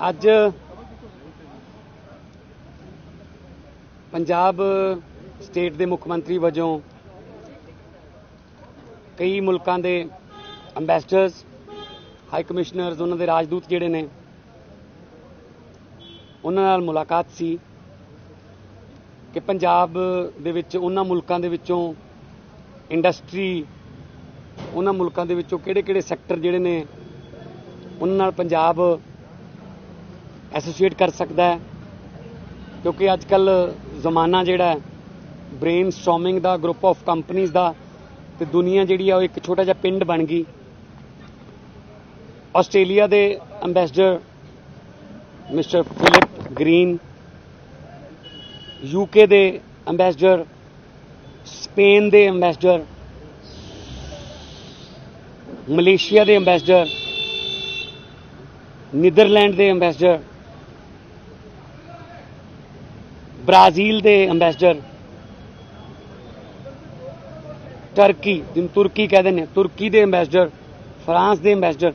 ਅੱਜ ਪੰਜਾਬ ਸਟੇਟ ਦੇ ਮੁੱਖ ਮੰਤਰੀ ਵਜੋਂ ਕਈ ਮੁਲਕਾਂ ਦੇ ਅੰਬੈਸਡਰਸ ਹਾਈ ਕਮਿਸ਼ਨਰਸ ਉਹਨਾਂ ਦੇ ਰਾਜਦੂਤ ਜਿਹੜੇ ਨੇ, ਉਹਨਾਂ ਨਾਲ ਮੁਲਾਕਾਤ ਸੀ ਕਿ ਪੰਜਾਬ ਦੇ ਵਿੱਚ ਉਹਨਾਂ ਮੁਲਕਾਂ ਦੇ ਵਿੱਚੋਂ ਇੰਡਸਟਰੀ ਉਹਨਾਂ ਮੁਲਕਾਂ ਦੇ ਵਿੱਚੋਂ ਕਿਹੜੇ-ਕਿਹੜੇ ਸੈਕਟਰ ਜਿਹੜੇ ਨੇ, ਉਹਨਾਂ ਨਾਲ ਪੰਜਾਬ ਐਸੋਸੀਏਟ ਕਰ ਸਕਦਾ ਹੈ। ਕਿਉਂਕਿ ਅੱਜ ਕੱਲ ਜ਼ਮਾਨਾ ਜਿਹੜਾ ਬ੍ਰੇਨ ਸਟਾਰਮਿੰਗ ਦਾ ਗਰੁੱਪ ਆਫ ਕੰਪਨੀਆਂ ਦਾ ਤੇ ਦੁਨੀਆ ਜਿਹੜੀ ਆ ਉਹ ਇੱਕ ਛੋਟਾ ਜਿਹਾ ਪਿੰਡ ਬਣ ਗਈ। ਆਸਟ੍ਰੇਲੀਆ ਦੇ ambassador mister Philip Green UK ਦੇ ਅੰਬੈਸਡਰ ਸਪੇਨ ਦੇ ਅੰਬੈਸਡਰ ਮਲੇਸ਼ੀਆ ਦੇ ਅੰਬੈਸਡਰ ਨੀਦਰਲੈਂਡ ਦੇ ਅੰਬੈਸਡਰ ਬ੍ਰਾਜ਼ੀਲ ਦੇ ਅੰਬੈਸਡਰ ਟਰਕੀ ਜਿਹਨੂੰ ਤੁਰਕੀ ਕਹਿੰਦੇ ਨੇ ਤੁਰਕੀ ਦੇ ਅੰਬੈਸਡਰ ਫਰਾਂਸ ਦੇ ਅੰਬੈਸਡਰ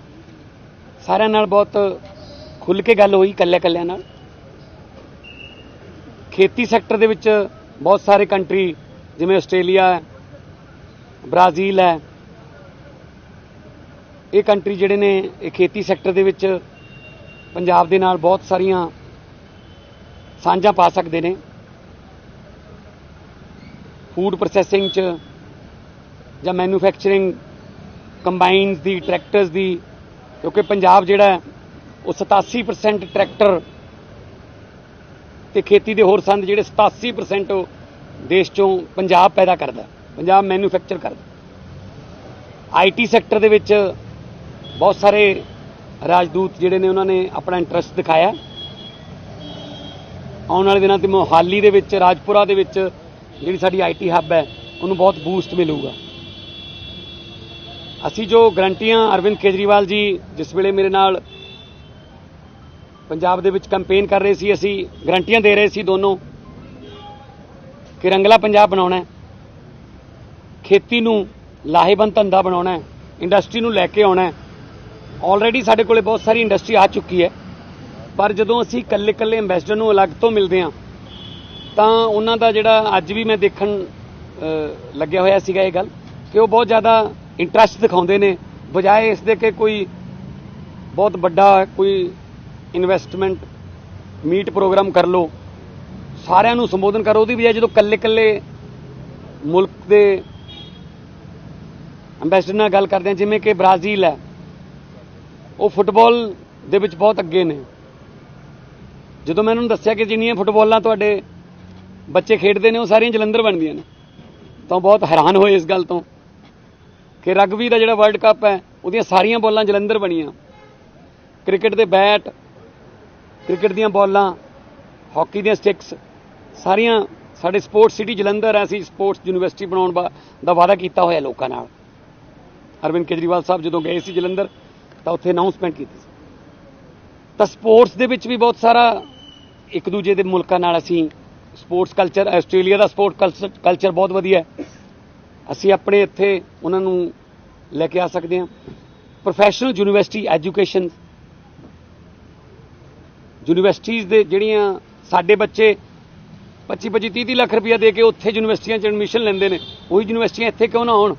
ਸਾਰਿਆਂ ਨਾਲ ਬਹੁਤ ਖੁੱਲ ਕੇ ਗੱਲ ਹੋਈ ਕੱਲੇ ਕੱਲਿਆਂ ਨਾਲ। ਖੇਤੀ ਸੈਕਟਰ ਦੇ ਵਿੱਚ ਬਹੁਤ ਸਾਰੇ ਕੰਟਰੀ ਜਿਵੇਂ ਆਸਟ੍ਰੇਲੀਆ ਹੈ, ਬ੍ਰਾਜ਼ੀਲ ਹੈ, ਇਹ ਕੰਟਰੀ ਜਿਹੜੇ ਨੇ, ਇਹ ਖੇਤੀ ਸੈਕਟਰ ਦੇ ਵਿੱਚ ਪੰਜਾਬ ਦੇ ਨਾਲ ਬਹੁਤ ਸਾਰੀਆਂ ਸਾਂਝਾ ਪਾ ਸਕਦੇ ਨੇ। ਫੂਡ ਪ੍ਰੋਸੈਸਿੰਗ ਚ ਜਾਂ ਮੈਨੂਫੈਕਚਰਿੰਗ ਕੰਬਾਈਨਸ ਦੀ ਟਰੈਕਟਰਸ ਦੀ, ਕਿਉਂਕਿ ਪੰਜਾਬ ਜਿਹੜਾ ਉਹ 87% ਟਰੈਕਟਰ ਤੇ ਖੇਤੀ ਦੇ ਹੋਰ ਸੰਦ ਜਿਹੜੇ 87% ਉਹ ਦੇਸ਼ ਚੋਂ ਪੰਜਾਬ ਪੈਦਾ ਕਰਦਾ ਪੰਜਾਬ ਮੈਨੂਫੈਕਚਰ ਕਰਦਾ ਆਈਟੀ ਸੈਕਟਰ ਦੇ ਵਿੱਚ ਬਹੁਤ ਸਾਰੇ ਰਾਜਦੂਤ ਜਿਹੜੇ ਨੇ, ਉਹਨਾਂ ਨੇ ਆਪਣਾ ਇੰਟਰਸਟ ਦਿਖਾਇਆ ਆਉਣ ਵਾਲੇ ਦਿਨਾਂ ਤੇ ਮੋਹਾਲੀ ਦੇ ਵਿੱਚ, ਰਾਜਪੁਰਾ ਦੇ ਵਿੱਚ ਜਿਹੜੀ ਸਾਡੀ ਆਈਟੀ ਹੱਬ ਹੈ, ਉਹਨੂੰ ਬਹੁਤ ਬੂਸਟ ਮਿਲੂਗਾ। ਅਸੀਂ ਜੋ ਗਰੰਟੀਆਂ ਅਰਵਿੰਦ ਕੇਜਰੀਵਾਲ ਜੀ ਜਿਸ ਵੇਲੇ ਮੇਰੇ ਨਾਲ ਪੰਜਾਬ ਦੇ ਵਿੱਚ ਕੈਂਪੇਨ ਕਰ ਰਹੇ ਸੀ, ਅਸੀਂ ਗਰੰਟੀਆਂ ਦੇ ਰਹੇ ਸੀ ਦੋਨੋਂ ਕਿ ਰੰਗਲਾ ਪੰਜਾਬ ਬਣਾਉਣਾ ਹੈ, ਖੇਤੀ ਨੂੰ ਲਾਹੇਵੰਦ ਧੰਦਾ ਬਣਾਉਣਾ ਹੈ ਇੰਡਸਟਰੀ ਨੂੰ ਲੈ ਕੇ ਆਉਣਾ ਹੈ। ਆਲਰੇਡੀ ਸਾਡੇ ਕੋਲੇ ਬਹੁਤ ਸਾਰੀ ਇੰਡਸਟਰੀ ਆ ਚੁੱਕੀ ਹੈ। ਪਰ ਜਦੋਂ ਅਸੀਂ ਇਕੱਲੇ-ਇਕੱਲੇ ਐਮਬੈਸਡਰ ਨੂੰ ਅਲੱਗ ਤੋਂ ਮਿਲਦੇ ਹਾਂ, ਤਾਂ ਉਹਨਾਂ ਦਾ ਜਿਹੜਾ ਅੱਜ ਵੀ ਮੈਂ ਦੇਖਣ ਲੱਗਿਆ ਹੋਇਆ ਸੀਗਾ ਇਹ ਗੱਲ ਕਿ ਉਹ ਬਹੁਤ ਜ਼ਿਆਦਾ ਇੰਟਰਸਟ ਦਿਖਾਉਂਦੇ ਨੇ, ਬਜਾਏ ਇਸ ਦੇ ਕਿ ਕੋਈ ਬਹੁਤ ਵੱਡਾ ਕੋਈ ਇਨਵੈਸਟਮੈਂਟ ਮੀਟ ਪ੍ਰੋਗਰਾਮ ਕਰ ਲਓ। ਸਾਰਿਆਂ ਨੂੰ ਸੰਬੋਧਨ ਕਰੋ, ਉਹਦੀ ਬਜਾਏ ਜਦੋਂ ਕੱਲੇ-ਕੱਲੇ ਮੁਲਕ ਦੇ ਅੰਬੈਸਡਰ ਨਾਲ ਗੱਲ ਕਰਦੇ ਹਾਂ, ਜਿਵੇਂ ਕਿ ਬ੍ਰਾਜ਼ੀਲ ਹੈ, ਉਹ ਫੁੱਟਬਾਲ ਦੇ ਵਿੱਚ ਬਹੁਤ ਅੱਗੇ ਨੇ। ਜਦੋਂ ਮੈਂ ਉਹਨਾਂ ਨੂੰ ਦੱਸਿਆ ਕਿ ਜਿੰਨੀਆਂ ਫੁੱਟਬਾਲਾਂ ਤੁਹਾਡੇ ਬੱਚੇ ਖੇਡਦੇ ਨੇ, ਉਹ ਸਾਰੀਆਂ ਜਲੰਧਰ ਬਣਦੀਆਂ ਨੇ। ਤਾਂ ਬਹੁਤ ਹੈਰਾਨ ਹੋਏ ਇਸ ਗੱਲ ਤੋਂ ਕਿ ਰਗਬੀ ਦਾ ਜਿਹੜਾ ਵਰਲਡ ਕੱਪ ਹੈ, ਉਹਦੀਆਂ ਸਾਰੀਆਂ ਬੋਲਾਂ ਜਲੰਧਰ ਬਣੀਆਂ। ਕ੍ਰਿਕਟ ਦੇ ਬੈਟ, ਕ੍ਰਿਕਟ ਦੀਆਂ ਬੋਲਾਂ, ਹਾਕੀ ਦੀਆਂ ਸਟਿਕਸ, ਸਾਰੀਆਂ ਸਾਡੇ ਸਪੋਰਟਸ ਸਿਟੀ ਜਲੰਧਰ ਹੈ, ਅਸੀਂ ਸਪੋਰਟਸ ਯੂਨੀਵਰਸਿਟੀ ਬਣਾਉਣ ਬਾ- ਦਾ ਵਾਅਦਾ ਕੀਤਾ ਹੋਇਆ ਲੋਕਾਂ ਨਾਲ। ਅਰਵਿੰਦ ਕੇਜਰੀਵਾਲ ਸਾਹਿਬ ਜਦੋਂ ਗਏ ਸੀ ਜਲੰਧਰ, ਤਾਂ ਉੱਥੇ ਅਨਾਉਂਸਮੈਂਟ ਕੀਤੀ ਸੀ। ਤਾਂ ਸਪੋਰਟਸ ਦੇ ਵਿੱਚ ਵੀ ਬਹੁਤ ਸਾਰਾ ਇੱਕ ਦੂਜੇ ਦੇ ਮੁਲਕਾਂ ਨਾਲ ਅਸੀਂ ਸਪੋਰਟਸ ਕਲਚਰ ਆਸਟ੍ਰੇਲੀਆ ਦਾ ਸਪੋਰਟ ਕਲਚਰ ਬਹੁਤ ਵਧੀਆ ਹੈ। ਅਸੀਂ ਆਪਣੇ ਇੱਥੇ ਉਹਨਾਂ ਨੂੰ ਲੈ ਕੇ ਆ ਸਕਦੇ ਹਾਂ। ਪ੍ਰੋਫੈਸ਼ਨਲ ਯੂਨੀਵਰਸਿਟੀ ਐਜੂਕੇਸ਼ਨ ਯੂਨੀਵਰਸਿਟੀਜ਼ ਦੇ ਜਿਹੜੀਆਂ ਸਾਡੇ ਬੱਚੇ 25 25 30 30 ਲੱਖ ਰੁਪਇਆ ਦੇ ਕੇ ਉੱਥੇ ਯੂਨੀਵਰਸਿਟੀਆਂ 'ਚ ਐਡਮਿਸ਼ਨ ਲੈਂਦੇ ਨੇ, ਉਹੀ ਯੂਨੀਵਰਸਿਟੀਆਂ ਇੱਥੇ ਕਿਉਂ ਨਾ ਹੋਣ?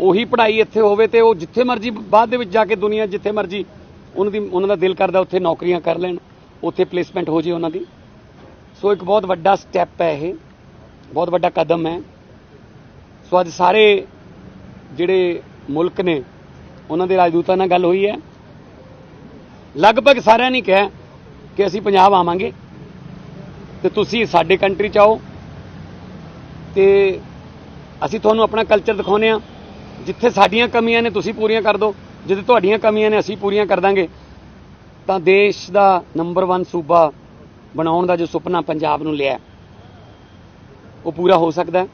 ਉਹੀ ਪੜ੍ਹਾਈ ਇੱਥੇ ਹੋਵੇ ਤੇ ਉਹ ਜਿੱਥੇ ਮਰਜ਼ੀ ਬਾਅਦ ਦੇ ਵਿੱਚ ਜਾ ਕੇ ਦੁਨੀਆ ਜਿੱਥੇ ਮਰਜ਼ੀ, ਉਹਨਾਂ ਦੀ, ਉਹਨਾਂ ਦਾ ਦਿਲ ਕਰਦਾ ਉੱਥੇ ਨੌਕਰੀਆਂ ਕਰ ਲੈਣ। ਉੱਥੇ ਪਲੇਸਮੈਂਟ ਹੋ ਜੇ ਉਹਨਾਂ ਦੀ। ਸੋ ਇੱਕ ਬਹੁਤ ਵੱਡਾ ਸਟੈਪ ਹੈ ਇਹ, ਬਹੁਤ ਵੱਡਾ ਕਦਮ ਹੈ। ਸੋ ਅੱਜ ਸਾਰੇ ਜਿਹੜੇ ਮੁਲਕ ਨੇ, ਉਹਨਾਂ ਦੇ ਰਾਜਦੂਤਾਂ ਨਾਲ ਗੱਲ ਹੋਈ ਹੈ। ਲਗਭਗ ਸਾਰਿਆਂ ਨੇ ਕਿਹਾ ਕਿ ਅਸੀਂ ਪੰਜਾਬ ਆਵਾਂਗੇ ਤੇ ਤੁਸੀਂ ਸਾਡੇ ਕੰਟਰੀ ਚ ਆਓ ਤੇ ਅਸੀਂ ਤੁਹਾਨੂੰ ਆਪਣਾ ਕਲਚਰ ਦਿਖਾਉਨੇ ਆ ਜਿੱਥੇ ਸਾਡੀਆਂ ਕਮੀਆਂ ਨੇ, ਤੁਸੀਂ ਪੂਰੀਆਂ ਕਰ ਦਿਓ। ਜਿੱਥੇ ਤੁਹਾਡੀਆਂ ਕਮੀਆਂ ਨੇ, ਅਸੀਂ ਪੂਰੀਆਂ ਕਰ ਦਾਂਗੇ। ਤਾਂ ਦੇਸ਼ ਦਾ ਨੰਬਰ 1 ਸੂਬਾ ਬਣਾਉਣ ਦਾ ਜੋ ਸੁਪਨਾ ਪੰਜਾਬ ਨੂੰ ਲਿਆ, ਉਹ ਪੂਰਾ ਹੋ ਸਕਦਾ ਹੈ।